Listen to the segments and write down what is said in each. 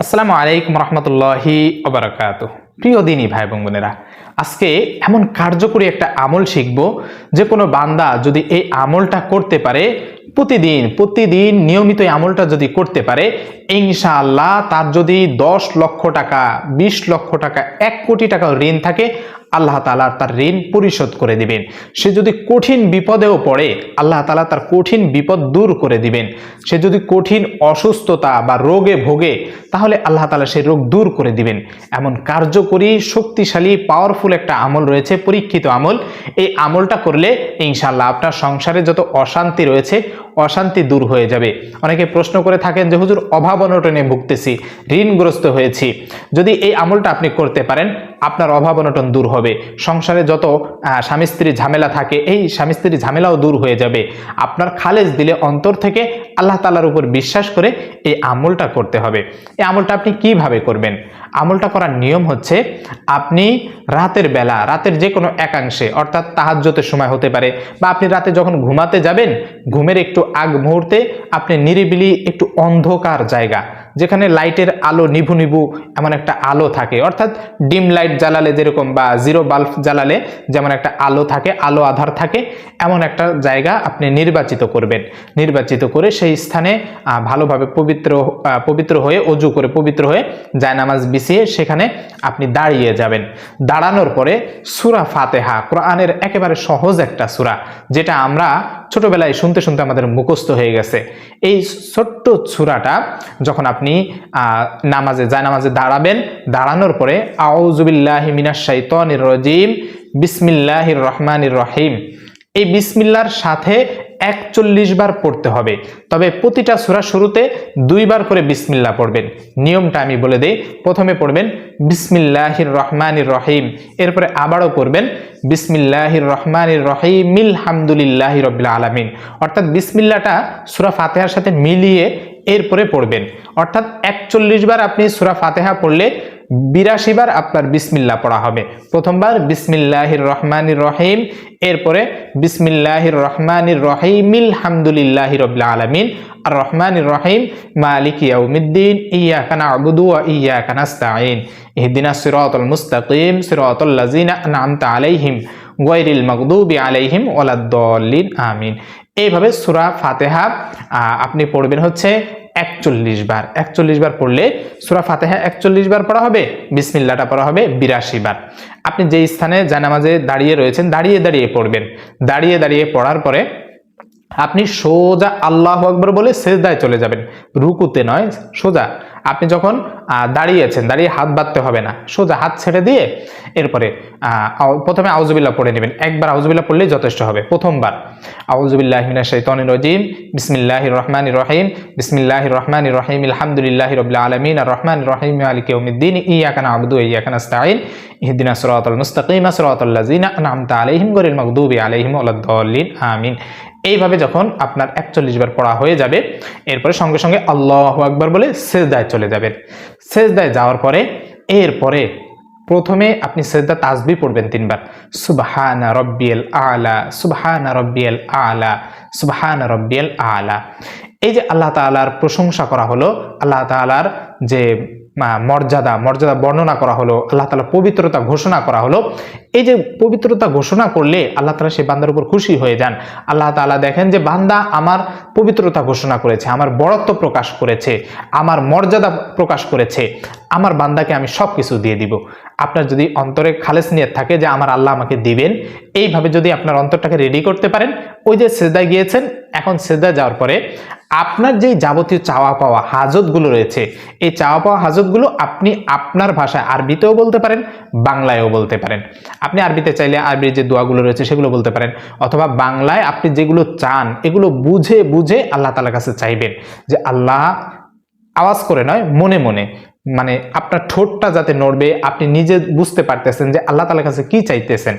আসসালামু আলাইকুম রহমতুল্লাহি ওবরাকাত প্রিয় দিনী ভাই বোন বোনেরা আজকে এমন কার্যকরী একটা আমল শিখব যে কোনো বান্দা যদি এই আমলটা করতে পারে, প্রতিদিন প্রতিদিন নিয়মিত এই আমলটা যদি করতে পারে, ইনশাআল্লাহ তার যদি দশ লক্ষ টাকা, বিশ লক্ষ টাকা, এক কোটি টাকা ঋণ থাকে আল্লাহ তালা তার ঋণ পরিশোধ করে দিবেন। সে যদি কঠিন বিপদেও পড়ে, আল্লাহ তালা তার কঠিন বিপদ দূর করে দিবেন। সে যদি কঠিন অসুস্থতা বা রোগে ভোগে, তাহলে আল্লাহ তালা সেই রোগ দূর করে দিবেন। এমন কার্যকরী, শক্তিশালী পাওয়ারফুল একটা আমল রয়েছে, পরীক্ষিত আমল। এই আমলটা করলে ইনশাল্লাহ আপনার সংসারে যত অশান্তি রয়েছে অশান্তি দূর হয়ে যাবে। অনেকে প্রশ্ন করে থাকেন যে, হুজুর, অভাব অনটনে ভুগতেছি, ঋণগ্রস্ত হয়েছি। যদি এই আমলটা আপনি করতে পারেন, আপনার অভাব অনটন দূর হবে। সংসারে যত স্বামী স্ত্রীর ঝামেলা থাকে, এই স্বামী স্ত্রীর ঝামেলাও দূর হয়ে যাবে। আপনার খালেজ দিলে অন্তর থেকে আল্লাহ তালার উপর বিশ্বাস করে এই আমলটা করতে হবে। এই আমলটা আপনি কীভাবে করবেন? আমলটা করার নিয়ম হচ্ছে আপনি রাতের বেলা, রাতের যে কোনো একাংশে, অর্থাৎ তাহাজ্যতের সময় হতে পারে, বা আপনি রাতে যখন ঘুমাতে যাবেন, ঘুমের একটু আগ মুহূর্তে আপনি নিরিবিলি একটু অন্ধকার জায়গা যেখানে লাইটের আলো নিভু নিভু এমন একটা আলো থাকে। অর্থাৎ ডিম লাইট জ্বালালে যেরকম বা জিরো বাল্ব জ্বালালে যেমন একটা আলো থাকে, আলো আধার থাকে, এমন একটা জায়গা আপনি নির্বাচিত করবেন। নির্বাচিত করে সেই স্থানে ভালোভাবে পবিত্র পবিত্র হয়ে, অজু করে পবিত্র হয়ে জায়নামাজ বিছিয়ে সেখানে আপনি দাঁড়িয়ে যাবেন। দাঁড়ানোর পরে সুরা ফাতেহা, কোরআনের একেবারে সহজ একটা সুরা, যেটা আমরা ছোটবেলায় শুনতে শুনতে আমাদের মুখস্থ হয়ে গেছে। এই ছোট্ট ছুরাটা যখন আপনি নামাজে যায় নামাজে দাঁড়াবেন, দাঁড়ানোর পরে আউজুবিল্লাহ মিনা শাইতানির রজিম, বিসমিল্লাহির রহমানির রহিম। এই বিসমিল্লার সাথে একচল্লিশ বার পড়তে হবে। তবে প্রতিটা সূরা শুরুতে দুইবার করে বিসমিল্লা পড়বেন। নিয়মটা আমি বলে দিই, প্রথমে পড়বেন, বিসমিল্লাহির রহমানির রহিম, এরপরে আবারও পড়বেন, বিসমিল্লাহির রহমানির রহিম মিল হামদুলিল্লাহি রবিল আলামিন। অর্থাৎ বিসমিল্লাটা সুরা ফাতেহার সাথে মিলিয়ে এরপরে পড়বেন। অর্থাৎ একচল্লিশ বার আপনি সুরা ফাতেহা পড়লে বিরাশি বার আপনার বিসমিল্লা পড়া হবে। প্রথমবার বিসমিল্লাহির রহমানির রহিম, এরপরে বিসমিল্লাহির রহমানির রহিমিল হামদুলিল্লাহ রবিল্লা আলমিন, আর রহমানির রহিম, মালিক ইয়াউমিদ্দিন ইয়া কানা আবুদু ইয়া কানাস্তাইন ইহদিনা সিরাতাল মুস্তাকিম, সিরাতাল লাযিনা আন'আমতা আলাইহিম। গায়রিল মকদুবি আলাইহিম ওয়ালাদ-দাল্লিন আমিন। এইভাবে সুরা ফাতেহা আপনি পড়বেন হচ্ছে একচল্লিশ বার। একচল্লিশ বার পড়লে সুরা ফাতেহা একচল্লিশ বার পড়া হবে বিসমিল্লাটা পড়া হবে বিরাশি বার। আপনি যে স্থানে জানামাজে দাঁড়িয়ে রয়েছেন, দাঁড়িয়ে দাঁড়িয়ে পড়বেন। দাঁড়িয়ে দাঁড়িয়ে পড়ার পরে আপনি সোজা আল্লাহ আকবর বলে সেজদায় চলে যাবেন। রুকুতে নয়, সোজা। আপনি যখন দাঁড়িয়েছেন, দাঁড়িয়ে হাত বাঁধতে হবে না, সোজা হাত ছেড়ে দিয়ে এরপরে প্রথমে আউজুবিল্লাহ পড়ে নেবেন। একবার আউজুবিল্লাহ পড়লেই যথেষ্ট হবে, প্রথমবার। আউজুবিল্লাহ মিনাশ শাইতানির রাজিম। বিসমিল্লাহির রহমানির রহিম। বিসমিল্লাহির রহমান রহিম। আলহামদুলিল্লাহি রাব্বিল আলামিন। আর রহমানির রহিম। মালিকি ইয়াউমিদ্দিন। ইয়াকা না'বুদু ওয়া ইয়াকা নাস্তাঈন। ইহদিনাস সিরাতাল মুস্তাকিম সিরাতাল লাযিনা আন'আমতা আলাইহিম। গায়রিল মাগদুবি আলাইহিম ওয়ালাদ-দাল্লিন। আমিন। এইভাবে যখন আপনার একচল্লিশ বার পড়া হয়ে যাবে, এরপরে সঙ্গে সঙ্গে আল্লাহ আকবার বলে সেজদায় চলে যাবেন। সেজদায় যাওয়ার পরে, এরপরে প্রথমে আপনি সেজদা তাসবি পড়বেন তিনবার। সুবহানা রব্বিয়াল আলা, সুবহানা রব্বিয়াল আলা, সুবহানা রব্বিয়াল আলা। এই যে আল্লাহ তাআলার প্রশংসা করা হলো, আল্লাহ তাআলার যে মর্যাদা মর্যাদা বর্ণনা করা হলো, আল্লাহ তালা পবিত্রতা ঘোষণা করা হলো। এই যে পবিত্রতা ঘোষণা করলে আল্লাহ তালা সেই বান্দার উপর খুশি হয়ে যান। আল্লাহ তাআলা দেখেন যে বান্দা আমার পবিত্রতা ঘোষণা করেছে, আমার বড়ত্ব প্রকাশ করেছে, আমার মর্যাদা প্রকাশ করেছে, আমার বান্দাকে আমি সব কিছু দিয়ে দিব। আপনার যদি অন্তরে খালেস নিয়ত থাকে যে আমার আল্লাহ আমাকে দিবেন, এইভাবে যদি আপনার অন্তরটাকে রেডি করতে পারেন, ওই যে সেজদায় গিয়েছেন, এখন সেজদায় যাওয়ার পরে আপনার যেই যাবতীয় চাওয়া পাওয়া হাজতগুলো রয়েছে, এই চাওয়া পাওয়া হাজতগুলো আপনি আপনার ভাষায় আরবিতেও বলতে পারেন, বাংলায়ও বলতে পারেন। আপনি আরবিতে চাইলে আরবির যে দোয়াগুলো রয়েছে সেগুলো বলতে পারেন, অথবা বাংলায় আপনি যেগুলো চান, এগুলো বুঝে বুঝে আল্লাহ তালার কাছে চাইবেন যে আল্লাহ আওয়াজ করে নয়, মনে মনে। মানে আপনার ঠোঁটটা যাতে নড়বে, আপনি নিজে বুঝতে পারতেছেন যে আল্লাহ তালার কাছে কি চাইতেছেন।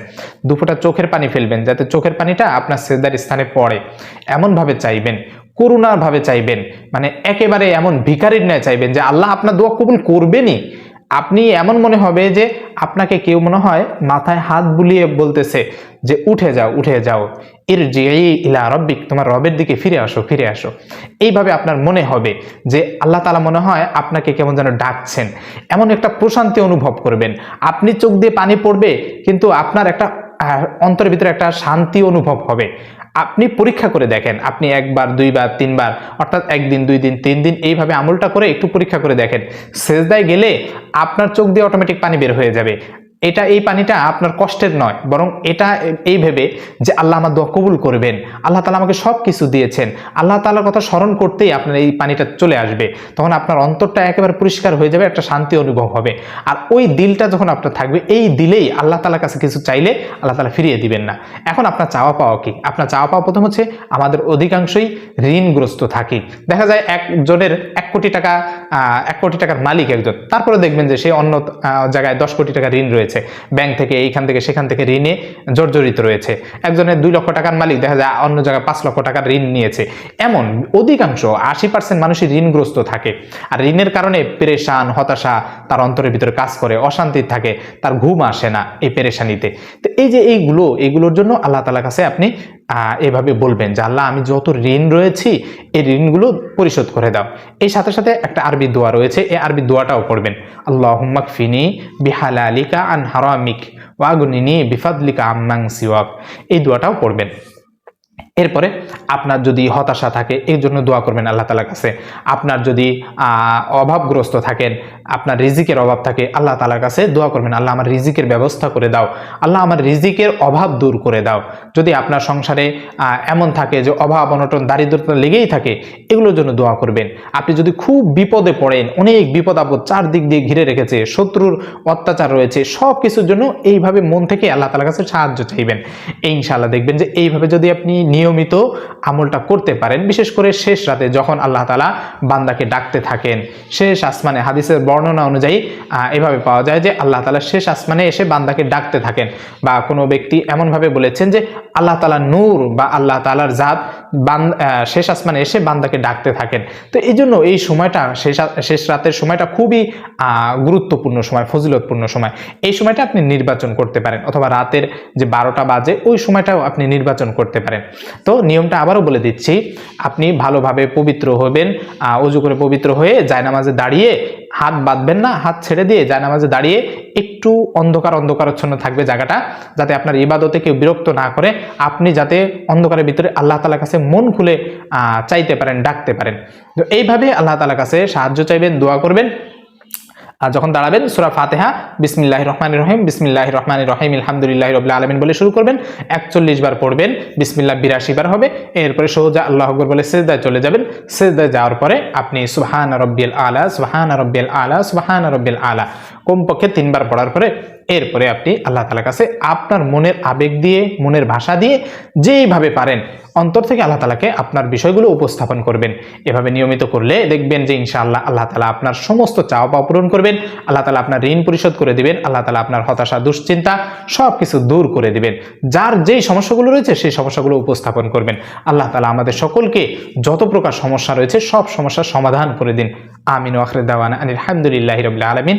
দুফোটা চোখের পানি ফেলবেন, যাতে চোখের পানিটা আপনার সেদার স্থানে পড়ে। এমনভাবে চাইবেন। করুণার ভাবে চাইবেন। মানে একেবারে এমন ভিকারির ন্যায় চাইবেন যে, আল্লাহ আপনার দোয়া কবুল করবেনই। আপনি এমন মনে হবে যে, আপনাকে কেউ মনে হয় মাথায় হাত বুলিয়ে বলতেছে যে, উঠে যাও উঠে যাও। এর যে ইলা রব্বিক, তোমার রবের দিকে ফিরে আসো ফিরে আসো। এইভাবে আপনার মনে হবে যে, আল্লাহ তালা মনে হয় আপনাকে কেমন যেন ডাকছেন। এমন একটা প্রশান্তি অনুভব করবেন। আপনি চোখ দিয়ে পানি পড়বে, কিন্তু আপনার একটা অন্তরের ভিতরে একটা শান্তি অনুভব হবে। আপনি পরীক্ষা করে দেখেন, আপনি একবার, দুইবার, তিনবার, অর্থাৎ একদিন, দুই দিন, তিন দিন, এইভাবে আমলটা করে একটু পরীক্ষা করে দেখেন। সেজদায় গেলে আপনার চোখ দিয়ে অটোমেটিক পানি বের হয়ে যাবে। এটা এই পানিটা আপনার কষ্টের নয়, বরং এটা এই ভেবে যে আল্লাহ আমার দোয়া কবুল করবেন, আল্লাহ তালা আমাকে সব কিছু দিয়েছেন, আল্লাহ তালার কথা স্মরণ করতেই আপনার এই পানিটা চলে আসবে, তখন আপনার অন্তরটা একেবারে পরিষ্কার হয়ে যাবে, একটা শান্তি অনুভব হবে। আর ওই দিলটা যখন আপনার থাকবে, এই দিলেই আল্লাহ তালার কাছে কিছু চাইলে আল্লাহ তালা ফিরিয়ে দিবেন না। এখন আপনার চাওয়া পাওয়া কি? আপনার চাওয়া পাওয়া প্রথম হচ্ছে আমাদের অধিকাংশই ঋণগ্রস্ত থাকি। দেখা যায় একজনের এক কোটি টাকা এক কোটি টাকার মালিক একজন, তারপরে দেখবেন যে সে অন্য জায়গায় দশ কোটি টাকা ঋণ রয়েছে। ব্যাংক থেকে এইখান থেকে সেখান থেকে ঋণে জর্জরিত রয়েছে। একজনের দুই লক্ষ টাকার মালিক, দেখা যায় অন্য জায়গায় পাঁচ লক্ষ টাকার ঋণ নিয়েছে। এমন অধিকাংশ আশি পার্সেন্ট মানুষই ঋণগ্রস্ত থাকে। আর ঋণের কারণে পেরেশান, হতাশা তার অন্তরের ভিতরে কাজ করে, অশান্তি থাকে, তার ঘুম আসে না এই পেরেশানিতে। তো এই যে এইগুলো, এইগুলোর জন্য আল্লাহ তালার কাছে আপনি এভাবে বলবেন যে, আল্লাহ, আমি যত ঋণ রয়েছি, এই ঋণগুলো পরিশোধ করে দাও। এই সাথে সাথে একটা আরবি দোয়া রয়েছে, এই আরবি দোয়াটাও পড়বেন আল্লাহ হুম্মাক ফিনি বিহালালিকা আন হারামিক ওয়াগুনিনি বিফাদলিকা আম্মাং সিওয়াক। এই দোয়াটাও পড়বেন। এরপরে আপনার যদি হতাশা থাকে এই জন্য দোয়া করবেন আল্লাহ তালার কাছে। আপনার যদি অভাবগ্রস্ত থাকেন, আপনার রিজিকের অভাব থাকে, আল্লাহ তালার কাছে দোয়া করবেন, আল্লাহ আমার রিজিকের ব্যবস্থা করে দাও। আল্লাহ আমার রিজিকের অভাব দূর করে দাও। যদি আপনার সংসারে এমন থাকে যে অভাব, অনটন, দারিদ্রতা লেগেই থাকে, এগুলোর জন্য দোয়া করবেন। আপনি যদি খুব বিপদে পড়েন, অনেক বিপদ আপদ চারদিক দিয়ে ঘিরে রেখেছে, শত্রুর অত্যাচার রয়েছে সব কিছুর জন্য এইভাবে মন থেকে আল্লাহ তালার কাছে সাহায্য চাইবেন। এই ইনশাআল্লাহ দেখবেন যে এইভাবে যদি আপনি নিয়মিত আমলটা করতে পারেন। বিশেষ করে শেষ রাতে যখন আল্লাহ তালা বান্দাকে ডাকতে থাকেন। শেষ আসমানে, হাদিসের বর্ণনা অনুযায়ী এভাবে পাওয়া যায় যে আল্লাহ তালা শেষ আসমানে এসে বান্দাকে ডাকতে থাকেন। বা কোনো ব্যক্তি এমনভাবে বলেছেন যে আল্লাহ তালা নূর বা আল্লাহ তালার জাত শেষ আসমানে এসে বান্দাকে ডাকতে থাকেন। তো এই জন্য এই সময়টা, শেষ শেষ রাতের সময়টা খুবই গুরুত্বপূর্ণ সময়, ফজিলতপূর্ণ সময়। এই সময়টা আপনি নির্বাচন করতে পারেন, অথবা রাতের যে বারোটা বাজে, ওই সময়টাও আপনি নির্বাচন করতে পারেন। তো নিয়মটা আবারও বলে দিচ্ছি, আপনি ভালোভাবে পবিত্র হবেন অজু করে পবিত্র হয়ে জায়নামাজে দাঁড়িয়ে হাত বাঁধবেন না, হাত ছেড়ে দিয়ে জায়নামাজে দাঁড়িয়ে একটু অন্ধকার অন্ধকারচ্ছন্ন থাকবে জায়গাটা, যাতে আপনার ইবাদতে কেউ বিরক্ত না করে, আপনি যাতে অন্ধকারের ভিতরে আল্লাহ তালার কাছে মন খুলে চাইতে পারেন, ডাকতে পারেন। তো এইভাবে আল্লাহ তালার কাছে সাহায্য চাইবেন, দোয়া করবেন। আর যখন দাঁড়াবেন, সুরা ফাতেহা বিসমিল্লাহ রহমান রহিম বিসমিল্লাহ রহমান রহিম, আলহামদুলিল্লাহ রবাহ আলমিন বলে শুরু করবেন, একচল্লিশ বার পড়বেন, বিসমিল্লাহ বিরাশি বার হবে, এরপরে সোজা আল্লাহ আকবর বলে সেজদায় চলে যাবেন, সেজদায় যাওয়ার পরে আপনি সুহান রব্বিল আলা সুহান রব্বিল আলা সুহান রব্বিল আলা, কমপক্ষে তিনবার পড়ার পরে এরপরে আপনি আল্লাহ তালার কাছে আপনার মনের আবেগ দিয়ে, মনের ভাষা দিয়ে যেইভাবে পারেন, অন্তর থেকে আল্লাহ তালাকে আপনার বিষয়গুলো উপস্থাপন করবেন। এভাবে নিয়মিত করলে দেখবেন যে ইনশাআল্লাহ আল্লাহ তালা আপনার সমস্ত চাওয়া পাওয়া পূরণ করবেন, আল্লাহ তালা আপনার ঋণ পরিশোধ করে দিবেন, আল্লাহ তালা আপনার হতাশা, দুশ্চিন্তা সব কিছু দূর করে দিবেন। যার যেই সমস্যাগুলো রয়েছে সেই সমস্যাগুলো উপস্থাপন করবেন। আল্লাহ তালা আমাদের সকলকে যত প্রকার সমস্যা রয়েছে সব সমস্যার সমাধান করে দিন। আমিন ওয়াখরে দাওয়ানা আলহামদুলিল্লাহ রবিল্লা আলমিন।